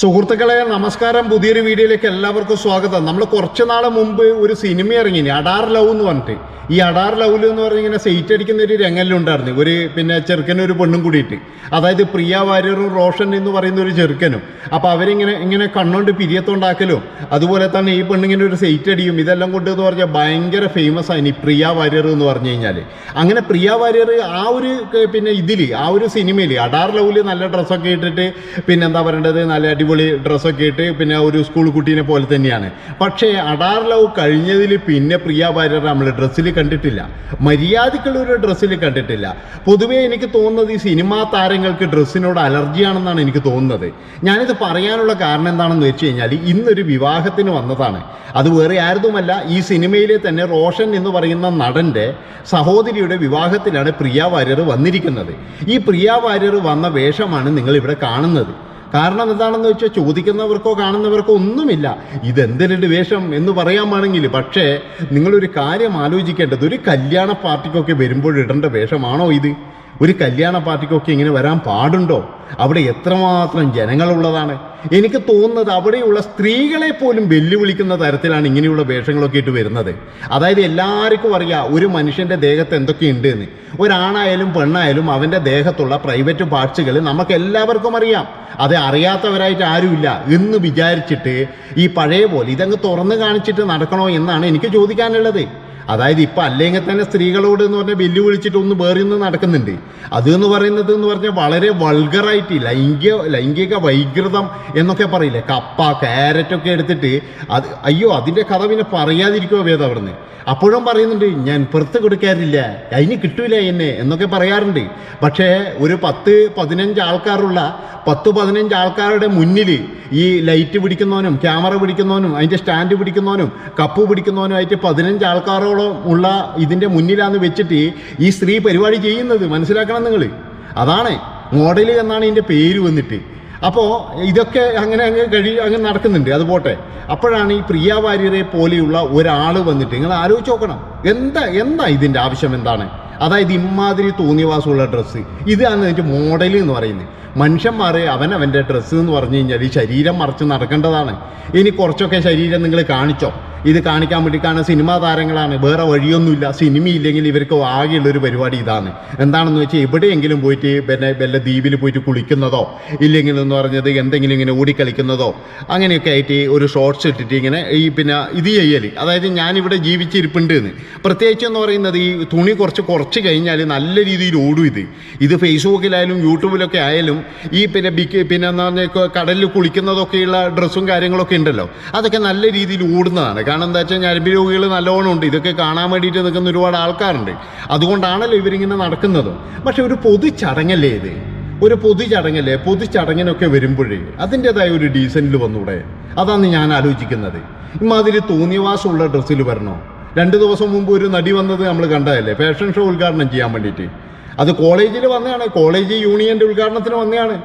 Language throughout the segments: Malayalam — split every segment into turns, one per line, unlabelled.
സുഹൃത്തുക്കളെ നമസ്കാരം. പുതിയൊരു വീഡിയോയിലേക്ക് എല്ലാവർക്കും സ്വാഗതം. നമ്മൾ കുറച്ച് നാളെ മുമ്പ് ഒരു സിനിമ ഇറങ്ങി അഡാർ ലവ് എന്ന് പറഞ്ഞിട്ട്. ഈ അഡാർ ലവ് എന്ന് പറഞ്ഞ് ഇങ്ങനെ സൈറ്റ് അടിക്കുന്ന ഒരു രംഗലുണ്ടായിരുന്നു ഒരു പിന്നെ ചെറുക്കനും ഒരു പെണ്ണും കൂടിയിട്ട്. അതായത് പ്രിയ വാര്യറും റോഷൻ എന്ന് പറയുന്ന ഒരു ചെറുക്കനും. അപ്പോൾ അവരിങ്ങനെ ഇങ്ങനെ കണ്ണുകൊണ്ട് പിരിയത്തുണ്ടാക്കലും അതുപോലെ തന്നെ ഈ പെണ്ണിങ്ങനെ ഒരു സൈറ്റ് അടിയും ഇതെല്ലാം കൊണ്ട് എന്ന് പറഞ്ഞാൽ ഭയങ്കര ഫേമസ് ആണ് ഈ പ്രിയ വാര്യർ എന്ന് പറഞ്ഞു കഴിഞ്ഞാൽ അങ്ങനെ പ്രിയ വാര്യർ ആ ഒരു പിന്നെ ഇതിൽ ആ ഒരു സിനിമയിൽ അഡാർ ലവിൽ നല്ല ഡ്രസ്സൊക്കെ ഇട്ടിട്ട് പിന്നെ എന്താ പറയേണ്ടത്? നല്ല അടിപൊളി ഡ്രസ്സൊക്കെ ഇട്ട് പിന്നെ ഒരു സ്കൂൾ കുട്ടീനെ പോലെ തന്നെയാണ്. പക്ഷേ അടാർ ലവ് കഴിഞ്ഞതിൽ പിന്നെ പ്രിയ വാര്യർ നമ്മൾ ഡ്രസ്സിൽ കണ്ടിട്ടില്ല. മര്യാദക്കുള്ള ഒരു ഡ്രസ്സിൽ കണ്ടിട്ടില്ല. പൊതുവേ എനിക്ക് തോന്നുന്നത് ഈ സിനിമാ താരങ്ങൾക്ക് ഡ്രസ്സിനോട് അലർജിയാണെന്നാണ് എനിക്ക് തോന്നുന്നത്. ഞാനിത് പറയാനുള്ള കാരണം എന്താണെന്ന് വെച്ച് കഴിഞ്ഞാൽ ഇന്നൊരു വിവാഹത്തിന് വന്നതാണ്. അത് വേറെ ആരുതുമല്ല ഈ സിനിമയിലെ തന്നെ റോഷൻ എന്ന് പറയുന്ന നടന്റെ സഹോദരിയുടെ വിവാഹത്തിലാണ് പ്രിയ വാര്യർ വന്നിരിക്കുന്നത്. ഈ പ്രിയ വാര്യർ വന്ന വേഷമാണ് നിങ്ങൾ ഇവിടെ കാണുന്നത്. കാരണം എന്താണെന്ന് വെച്ചാൽ ചോദിക്കുന്നവർക്കോ കാണുന്നവർക്കോ ഒന്നുമില്ല. ഇതെന്തിനുണ്ട് വേഷം എന്ന് പറയാമാണെങ്കിൽ പക്ഷേ നിങ്ങളൊരു കാര്യം ആലോചിക്കേണ്ടത് ഒരു കല്യാണ പാർട്ടിക്കൊക്കെ വരുമ്പോൾ ഇടേണ്ട വേഷമാണോ ഇത്? ഒരു കല്യാണ പാർട്ടിക്കൊക്കെ ഇങ്ങനെ വരാൻ പാടുണ്ടോ? അവിടെ എത്രമാത്രം ജനങ്ങളുള്ളതാണ്? എനിക്ക് തോന്നുന്നത് അവിടെയുള്ള സ്ത്രീകളെ പോലും വെല്ലുവിളിക്കുന്ന തരത്തിലാണ് ഇങ്ങനെയുള്ള വേഷങ്ങളൊക്കെ ഇട്ട് വരുന്നത്. അതായത് എല്ലാവർക്കും അറിയാം ഒരു മനുഷ്യന്റെ ദേഹത്ത് എന്തൊക്കെയുണ്ട് എന്ന് ഒരാണായാലും പെണ്ണായാലും അവന്റെ ദേഹത്തുള്ള പ്രൈവറ്റ് പാർട്സുകൾ നമുക്ക് എല്ലാവർക്കും അറിയാം. അത് അറിയാത്തവരായിട്ട് ആരുമില്ല എന്ന് വിചാരിച്ചിട്ട് ഈ പഴയ പോലെ ഇതങ്ങ് തുറന്ന് കാണിച്ചിട്ട് നടക്കണോ എന്നാണ് എനിക്ക് ചോദിക്കാനുള്ളത്. അതായത് ഇപ്പം അല്ലെങ്കിൽ തന്നെ സ്ത്രീകളോട് എന്ന് പറഞ്ഞാൽ വെല്ലുവിളിച്ചിട്ട് ഒന്ന് വേറെ ഒന്ന് നടക്കുന്നുണ്ട്. അത് എന്ന് പറയുന്നത് എന്ന് പറഞ്ഞാൽ വളരെ വൾഗറായിട്ട് ലൈംഗിക ലൈംഗിക വൈകൃതം എന്നൊക്കെ പറയില്ലേ? കപ്പ ക്യാരറ്റൊക്കെ എടുത്തിട്ട് അത് അയ്യോ അതിന്റെ കഥ പിന്നെ പറയാതിരിക്കുമോ വേദ അവിടുന്ന്. അപ്പോഴും പറയുന്നുണ്ട് ഞാൻ പുറത്ത് കൊടുക്കാറില്ല. അതിന് കിട്ടൂല എന്നെ എന്നൊക്കെ പറയാറുണ്ട്. പക്ഷേ ഒരു പത്ത് പതിനഞ്ച് ആൾക്കാരുള്ള പത്ത് പതിനഞ്ച് ആൾക്കാരുടെ മുന്നിൽ ഈ ലൈറ്റ് പിടിക്കുന്നവനും ക്യാമറ പിടിക്കുന്നവനും അതിന്റെ സ്റ്റാൻഡ് പിടിക്കുന്നവനും കപ്പ് പിടിക്കുന്നവനും ആയിട്ട് പതിനഞ്ച് ആൾക്കാരോളം ഉള്ള ഇതിന്റെ മുന്നിലാന്ന് വെച്ചിട്ട് ഈ സ്ത്രീ പരിപാടി ചെയ്യുന്നത്? മനസ്സിലാക്കണം നിങ്ങൾ. അതാണ് മോഡൽ എന്നാണ് ഇതിന്റെ പേര് വന്നിട്ട്. അപ്പോൾ ഇതൊക്കെ അങ്ങനെ അങ്ങ് കഴി അങ്ങ് നടക്കുന്നുണ്ട്. അത് പോട്ടെ. അപ്പോഴാണ് ഈ പ്രിയ വാര്യരെ പോലെയുള്ള ഒരാൾ വന്നിട്ട് നിങ്ങൾ ആലോചിച്ച് നോക്കണം. എന്താ എന്താ ഇതിന്റെ ആവശ്യം എന്താണ്? അതായത് ഇമാതിരി തോന്നിയവാസമുള്ള ഡ്രസ്സ്. ഇതാണ് അതിന്റെ മോഡൽ എന്ന് പറയുന്നത്. മനുഷ്യന്മാർ അവൻ അവന്റെ ഡ്രസ്സ് എന്ന് പറഞ്ഞു കഴിഞ്ഞാൽ ഈ ശരീരം മറച്ച് നടക്കേണ്ടതാണ്. ഇനി കുറച്ചൊക്കെ ശരീരം നിങ്ങൾ കാണിച്ചോ. ഇത് കാണിക്കാൻ വേണ്ടി കാണുന്ന സിനിമാ താരങ്ങളാണ്. വേറെ വഴിയൊന്നുമില്ല. സിനിമയില്ലെങ്കിൽ ഇവർക്ക് ആകെയുള്ളൊരു പരിപാടി ഇതാണ്. എന്താണെന്ന് വെച്ചാൽ എവിടെയെങ്കിലും പോയിട്ട് പിന്നെ വല്ല ദ്വീപിൽ പോയിട്ട് കുളിക്കുന്നതോ ഇല്ലെങ്കിൽ എന്ന് പറഞ്ഞത് എന്തെങ്കിലും ഇങ്ങനെ ഓടിക്കളിക്കുന്നതോ അങ്ങനെയൊക്കെ ആയിട്ട് ഒരു ഷോർട്സ് ഇട്ടിട്ട് ഇങ്ങനെ ഈ പിന്നെ ഇത് ചെയ്യൽ അതായത് ഞാനിവിടെ ജീവിച്ചിരിപ്പുണ്ട് എന്ന് പ്രത്യേകിച്ച് എന്ന് പറയുന്നത് ഈ തുണി കുറച്ച് കുറച്ച് കഴിഞ്ഞാൽ നല്ല രീതിയിൽ ഓടും ഇത്. ഇത് ഫേസ്ബുക്കിലായാലും യൂട്യൂബിലൊക്കെ ആയാലും ഈ പിന്നെ ബിക്ക് പിന്നെ എന്താ പറഞ്ഞാൽ കടലിൽ കുളിക്കുന്നതൊക്കെയുള്ള ഡ്രസ്സും കാര്യങ്ങളൊക്കെ ഉണ്ടല്ലോ. അതൊക്കെ നല്ല രീതിയിൽ ഓടുന്നതാണ്. കാരണം എന്താ വെച്ചാൽ ഞരമ്പ് രോഗികൾ നല്ലോണം ഉണ്ട്. ഇതൊക്കെ കാണാൻ വേണ്ടിയിട്ട് നിൽക്കുന്ന ഒരുപാട് ആൾക്കാരുണ്ട്. അതുകൊണ്ടാണല്ലോ ഇവരിങ്ങനെ നടക്കുന്നത്. പക്ഷെ ഒരു പൊതു ചടങ്ങല്ലേ ഇത്? ഒരു പൊതു ചടങ്ങല്ലേ? പൊതു ചടങ്ങിനൊക്കെ വരുമ്പോഴേ അതിന്റെതായ ഒരു ഡീസന്റിൽ വന്നൂടെ? അതാണ് ഞാൻ ആലോചിക്കുന്നത്. ഇമാതിരി തോന്നിയവാസമുള്ള ഡ്രസ്സിൽ വരണോ? രണ്ട് ദിവസം മുമ്പ് ഒരു നടി വന്നത് നമ്മൾ കണ്ടതല്ലേ? ഫാഷൻ ഷോ ഉദ്ഘാടനം ചെയ്യാൻ വേണ്ടിയിട്ട്. അത് കോളേജിൽ വന്നതാണ്. കോളേജ് യൂണിയന്റെ ഉദ്ഘാടനത്തിന് വന്നതാണ്.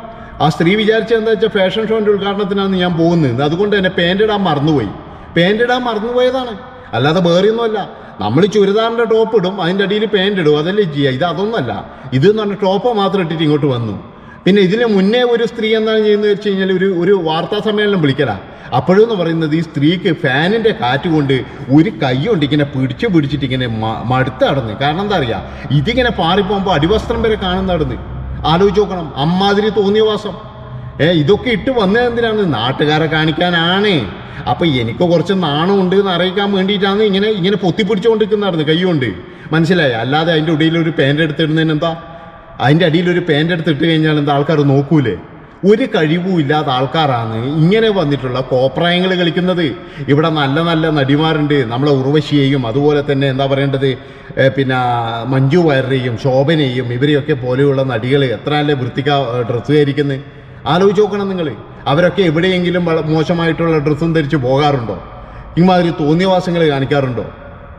ആ സ്ത്രീ വിചാരിച്ചത് എന്താ വെച്ചാൽ ഫാഷൻ ഷോന്റെ ഉദ്ഘാടനത്തിനാണ് ഞാൻ പോകുന്നത്. അതുകൊണ്ട് തന്നെ പാന്റ് ഇടാൻ മറന്നുപോയി. പാന്റ് ഇടാൻ മറന്നുപോയതാണ്. അല്ലാതെ വേറെയൊന്നുമല്ല. നമ്മൾ ചുരിദാറിന്റെ ടോപ്പ് ഇടും അതിന്റെ അടിയിൽ പാന്റ് ഇടും. അതല്ലേ ചെയ്യുക ഇത് അതൊന്നുമല്ല ഇത് എന്ന് പറഞ്ഞാൽ ടോപ്പ് മാത്രം ഇട്ടിട്ട് ഇങ്ങോട്ട് വന്നു. പിന്നെ ഇതിന് മുന്നേ ഒരു സ്ത്രീ എന്താണ് ചെയ്യുന്നത് വെച്ച് കഴിഞ്ഞാൽ ഒരു ഒരു വാർത്താ സമ്മേളനം വിളിക്കലാ. അപ്പോഴെന്ന് പറയുന്നത് ഈ സ്ത്രീക്ക് ഫാനിന്റെ കാറ്റ് കൊണ്ട് ഒരു കൈ കൊണ്ട് ഇങ്ങനെ പിടിച്ച് പിടിച്ചിട്ട് ഇങ്ങനെ മടുത്ത് നടന്ന്. കാരണം എന്താ അറിയാ? ഇതിങ്ങനെ പാറിപ്പോകുമ്പോൾ അടിവസ്ത്രം വരെ കാണുന്ന നടന്ന്. ആലോചിച്ച് നോക്കണം. അമ്മാതിരി തോന്നിയ വാസം. ഏ ഇതൊക്കെ ഇട്ട് വന്നത് എന്തിനാണ് നാട്ടുകാരെ കാണിക്കാനാണ്. അപ്പൊ എനിക്ക് കുറച്ച് നാണം ഉണ്ട് എന്ന് അറിയിക്കാൻ വേണ്ടിയിട്ടാണ് ഇങ്ങനെ ഇങ്ങനെ പൊത്തിപ്പിടിച്ചുകൊണ്ടിരിക്കുന്നതായിരുന്നു കൈ കൊണ്ട് മനസ്സിലായി? അല്ലാതെ അതിന്റെ ഉടിയിൽ ഒരു പാന്റ് എടുത്തിടുന്നതിന് എന്താ? അതിന്റെ അടിയിൽ ഒരു പാന്റ് എടുത്തിട്ട് കഴിഞ്ഞാൽ എന്താ ആൾക്കാർ നോക്കൂലേ? ഒരു കഴിവും ഇല്ലാത്ത ആൾക്കാരാണ് ഇങ്ങനെ വന്നിട്ടുള്ള കോപ്രായങ്ങൾ കളിക്കുന്നത്. ഇവിടെ നല്ല നല്ല നടിമാരുണ്ട്. നമ്മളെ ഉർവശിയെയും അതുപോലെ തന്നെ എന്താ പറയേണ്ടത്? പിന്നെ മഞ്ജു വാര്യരെയും ശോഭനയും ഇവരെയൊക്കെ പോലെയുള്ള നടികൾ എത്ര നല്ല വൃത്തിക്ക ഡ്രസ്സ് ധരിക്കുന്നത് ആലോചിച്ച് നോക്കണം നിങ്ങൾ. അവരൊക്കെ എവിടെയെങ്കിലും മോശമായിട്ടുള്ള ഡ്രസ്സും ധരിച്ച് പോകാറുണ്ടോ? ഇമാതിരി തോന്നിയവാസങ്ങൾ കാണിക്കാറുണ്ടോ?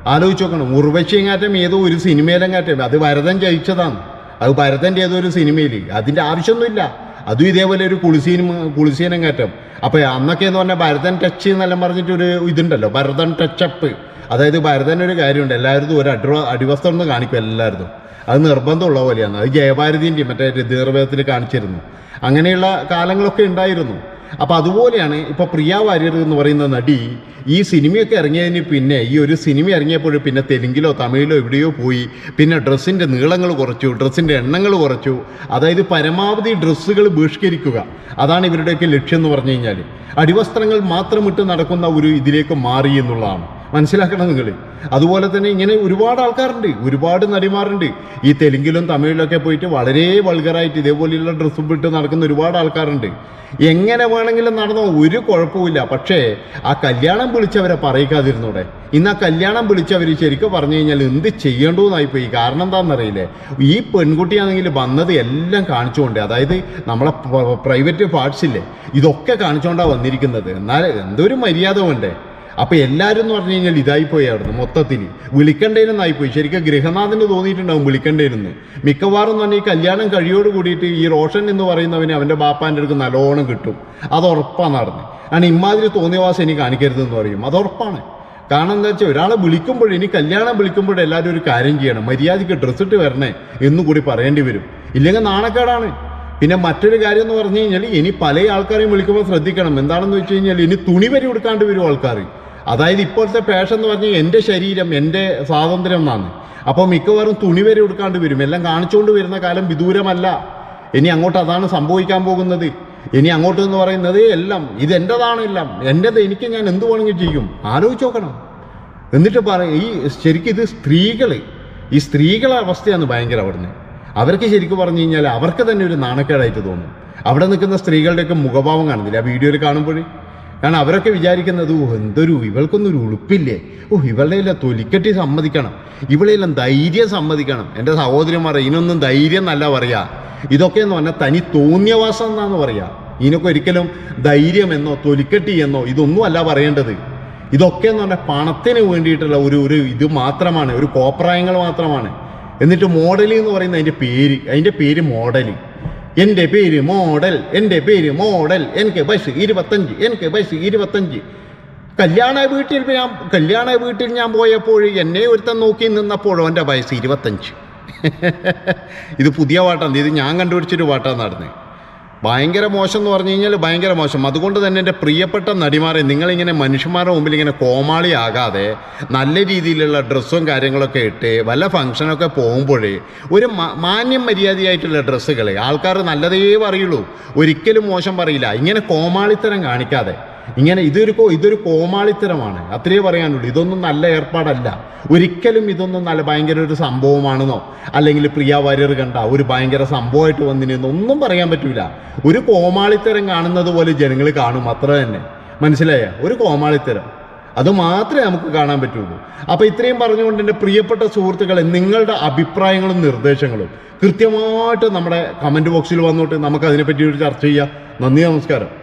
ആലോചിച്ച് നോക്കണം. ഉർവശിയങ്ങാറ്റം ഏതോ ഒരു സിനിമയിലെങ്ങാറ്റം അത് ഭരതൻ ജയിച്ചതാണ്. അത് ഭരതന്റെ ഏതോ ഒരു സിനിമയിൽ അതിന്റെ ആവശ്യമൊന്നുമില്ല. അതും ഇതേപോലെ ഒരു കുളിസീനും കുളിസീനം കയറ്റം അപ്പോൾ അന്നൊക്കെ എന്ന് പറഞ്ഞാൽ ഭരതൻ ടച്ച് എന്നെല്ലാം പറഞ്ഞിട്ടൊരു ഇതുണ്ടല്ലോ. ഭരതൻ ടച്ചപ്പ് അതായത് ഭരതൻ ഒരു കാര്യമുണ്ട്. എല്ലാവരും ഒരു അടി അടിവസ്ത്രം ഒന്ന് കാണിക്കും എല്ലാവരും അത് നിർബന്ധമുള്ള പോലെയാണ്. അത് ജയഭാരതിന്റെയും മറ്റേ ദീർഘത്തിൽ കാണിച്ചിരുന്നു. അങ്ങനെയുള്ള കാലങ്ങളൊക്കെ ഉണ്ടായിരുന്നു. അപ്പോൾ അതുപോലെയാണ് ഇപ്പോൾ പ്രിയ വാര്യർ എന്ന് പറയുന്ന നടി ഈ സിനിമയൊക്കെ ഇറങ്ങിയതിന് പിന്നെ ഈ ഒരു സിനിമ ഇറങ്ങിയപ്പോൾ പിന്നെ തെലുങ്കിലോ തമിഴിലോ എവിടെയോ പോയി. പിന്നെ ഡ്രസ്സിന്റെ നീളങ്ങൾ കുറച്ചു ഡ്രസ്സിന്റെ എണ്ണങ്ങൾ കുറച്ചു. അതായത് പരമാവധി ഡ്രസ്സുകൾ ബഹിഷ്കരിക്കുക. അതാണ് ഇവരുടെയൊക്കെ ലക്ഷ്യം എന്ന് പറഞ്ഞു കഴിഞ്ഞാൽ അടിവസ്ത്രങ്ങൾ മാത്രം ഇട്ട് നടക്കുന്ന ഒരു ഇതിലേക്ക് മാറി എന്നുള്ളതാണ്. മനസ്സിലാക്കണം നിങ്ങൾ. അതുപോലെ തന്നെ ഇങ്ങനെ ഒരുപാട് ആൾക്കാരുണ്ട് ഒരുപാട് നടിമാരുണ്ട്. ഈ തെലുങ്കിലും തമിഴിലൊക്കെ പോയിട്ട് വളരെ വൾഗറായിട്ട് ഇതേപോലെയുള്ള ഡ്രസ്സും ഇട്ട് നടക്കുന്ന ഒരുപാട് ആൾക്കാരുണ്ട്. എങ്ങനെ വേണമെങ്കിലും നടന്നോ ഒരു കുഴപ്പമില്ല പക്ഷേ ആ കല്യാണം വിളിച്ചവരെ പറയിക്കാതിരുന്നൂടെ. ഇന്ന് ആ കല്യാണം വിളിച്ചവർ ശരിക്കും പറഞ്ഞു കഴിഞ്ഞാൽ എന്ത് ചെയ്യേണ്ടതെന്നായിപ്പോയി കാരണം എന്താണെന്നറിയില്ലേ ഈ പെൺകുട്ടിയാണെങ്കിൽ വന്നത് എല്ലാം കാണിച്ചുകൊണ്ട് അതായത് നമ്മളെ പ്രൈവറ്റ് പാർട്സ് ഇല്ലേ? ഇതൊക്കെ കാണിച്ചുകൊണ്ടാണ് വന്നിരിക്കുന്നത്. എന്നാൽ എന്തൊരു മര്യാദ വേണ്ടേ അപ്പൊ എല്ലാവരും എന്ന് പറഞ്ഞു കഴിഞ്ഞാൽ ഇതായി അവിടുന്ന് മൊത്തത്തിൽ വിളിക്കണ്ടേനെന്നായി പോയി ശരിക്കും ഗൃഹനാഥന് തോന്നിയിട്ടുണ്ടാവും വിളിക്കണ്ടേനെന്ന്. മിക്കവാറും തന്നെ ഈ കല്യാണം കഴിയോട് കൂടിയിട്ട് ഈ റോഷൻ എന്ന് പറയുന്നവന് അവന്റെ ബാപ്പാന്റെ അടുക്ക് നല്ലോണം കിട്ടും. അത് ഉറപ്പാണ് നടന്ന്. കാരണം ഇമാതിരി തോന്നിയവാസം ഇനി കാണിക്കരുതെന്ന് പറയും. അത് ഉറപ്പാണ്. കാരണം എന്താ വെച്ചാൽ ഒരാളെ വിളിക്കുമ്പോൾ ഇനി കല്യാണം വിളിക്കുമ്പോൾ എല്ലാവരും ഒരു കാര്യം ചെയ്യണം. മര്യാദയ്ക്ക് ഡ്രസ്സ് ഇട്ട് വരണേ എന്നുകൂടി പറയേണ്ടി വരും. ഇല്ലെങ്കിൽ നാണക്കേടാണ്. പിന്നെ മറ്റൊരു കാര്യം എന്ന് പറഞ്ഞു കഴിഞ്ഞാൽ ഇനി പല ആൾക്കാരെയും വിളിക്കുമ്പോൾ ശ്രദ്ധിക്കണം. എന്താണെന്ന് വെച്ച് കഴിഞ്ഞാൽ ഇനി തുണി വരെ എടുക്കാണ്ട് വരും ആൾക്കാർ അതായത് ഇപ്പോഴത്തെ ഫാഷൻ എന്ന് പറഞ്ഞാൽ എന്റെ ശരീരം എന്റെ സ്വാതന്ത്ര്യം എന്നാണ്. അപ്പോൾ മിക്കവാറും തുണി വരെ എടുക്കാണ്ട് വരും. എല്ലാം കാണിച്ചുകൊണ്ട് വരുന്ന കാലം വിദൂരമല്ല. ഇനി അങ്ങോട്ട് അതാണ് സംഭവിക്കാൻ പോകുന്നത്. ഇനി അങ്ങോട്ട് എന്ന് പറയുന്നത് എല്ലാം ഇത് എന്റെതാണ് എല്ലാം. എന്റെത് എനിക്ക് ഞാൻ എന്ത് വേണമെങ്കിൽ ചെയ്യും? ആലോചിച്ച് നോക്കണം. എന്നിട്ട് പറയും ഈ ശരിക്കും ഇത് സ്ത്രീകൾ ഈ സ്ത്രീകളെ അവസ്ഥയാണ് ഭയങ്കര അവിടുന്ന്. അവർക്ക് ശരിക്കും പറഞ്ഞു കഴിഞ്ഞാൽ അവർക്ക് തന്നെ ഒരു നാണക്കേടായിട്ട് തോന്നും. അവിടെ നിൽക്കുന്ന സ്ത്രീകളുടെയൊക്കെ മുഖഭാവം കാണുന്നില്ല? ആ വീഡിയോയിൽ കാണുമ്പോൾ? കാരണം അവരൊക്കെ വിചാരിക്കുന്നത് ഓ എന്തൊരു ഇവൾക്കൊന്നൊരു ഉളുപ്പില്ലേ? ഓ ഇവളുടെയെല്ലാം തൊലിക്കെട്ടി സമ്മതിക്കണം. ഇവളെല്ലാം ധൈര്യം സമ്മതിക്കണം. എന്റെ സഹോദരന്മാർ ഇതിനൊന്നും ധൈര്യം എന്നല്ല പറയാ. ഇതൊക്കെ എന്ന് പറഞ്ഞാൽ തനി തോന്നിയവാസം എന്നാന്ന് പറയാ. ഇതിനൊക്കെ ഒരിക്കലും ധൈര്യമെന്നോ തൊലിക്കെട്ടി എന്നോ ഇതൊന്നും അല്ല പറയേണ്ടത്. ഇതൊക്കെ എന്ന് പറഞ്ഞാൽ പണത്തിന് വേണ്ടിയിട്ടുള്ള ഒരു ഒരു ഇത് മാത്രമാണ് ഒരു കോപ്രായങ്ങൾ മാത്രമാണ്. എന്നിട്ട് മോഡലിംഗ് എന്ന് പറയുന്നത് അതിന്റെ പേര് അതിന്റെ പേര് മോഡൽ എന്റെ പേര് മോഡൽ എന്റെ പേര് മോഡൽ എനിക്ക് വയസ്സ് ഇരുപത്തഞ്ച് എനിക്ക് വയസ്സ് ഇരുപത്തഞ്ച്. കല്യാണ വീട്ടിൽ ഞാൻ കല്യാണ വീട്ടിൽ ഞാൻ പോയപ്പോൾ എന്നെ ഒരുത്തൻ നോക്കി നിന്നപ്പോഴോ എന്റെ വയസ്സ് ഇരുപത്തഞ്ച്. ഇത് പുതിയ പാട്ടാണ് ഇത് ഞാൻ കണ്ടുപിടിച്ചൊരു പാട്ടാണ് നടന്നത്. ഭയങ്കര മോശം എന്ന് പറഞ്ഞു കഴിഞ്ഞാൽ ഭയങ്കര മോശം. അതുകൊണ്ട് തന്നെ എന്റെ പ്രിയപ്പെട്ട നടിമാരെ നിങ്ങളിങ്ങനെ മനുഷ്യന്മാരുടെ മുമ്പിൽ ഇങ്ങനെ കോമാളിയാകാതെ നല്ല രീതിയിലുള്ള ഡ്രസ്സും കാര്യങ്ങളൊക്കെ ഇട്ട് വല്ല ഫംഗ്ഷനൊക്കെ പോകുമ്പോഴേ ഒരു മാന്യം മര്യാദയായിട്ടുള്ള ഡ്രസ്സുകൾ ആൾക്കാർ നല്ലതേ പറയുള്ളൂ. ഒരിക്കലും മോശം പറയില്ല. ഇങ്ങനെ കോമാളിത്തരം കാണിക്കാതെ. ഇങ്ങനെ ഇതൊരു ഇതൊരു കോമാളിത്തരമാണ്. അത്രേ പറയാനുള്ളൂ. ഇതൊന്നും നല്ല ഏർപ്പാടല്ല. ഒരിക്കലും ഇതൊന്നും നല്ല ഭയങ്കര ഒരു സംഭവമാണെന്നോ അല്ലെങ്കിൽ പ്രിയ വാര്യർ കണ്ട ഒരു ഭയങ്കര സംഭവമായിട്ട് വന്നിനെന്നോ ഒന്നും പറയാൻ പറ്റില്ല ഒരു കോമാളിത്തരം കാണുന്നത് പോലെ ജനങ്ങൾ കാണും. അത്ര തന്നെ. മനസ്സിലായ? ഒരു കോമാളിത്തരം. അത് മാത്രമേ നമുക്ക് കാണാൻ പറ്റുള്ളൂ. അപ്പോൾ ഇത്രയും പറഞ്ഞുകൊണ്ട് എന്റെ പ്രിയപ്പെട്ട സുഹൃത്തുക്കളെ നിങ്ങളുടെ അഭിപ്രായങ്ങളും നിർദ്ദേശങ്ങളും കൃത്യമായിട്ട് നമ്മുടെ കമന്റ് ബോക്സിൽ വന്നോട്ട്. നമുക്ക് അതിനെപ്പറ്റി ഒരു ചർച്ച ചെയ്യാം. നന്ദി നമസ്കാരം.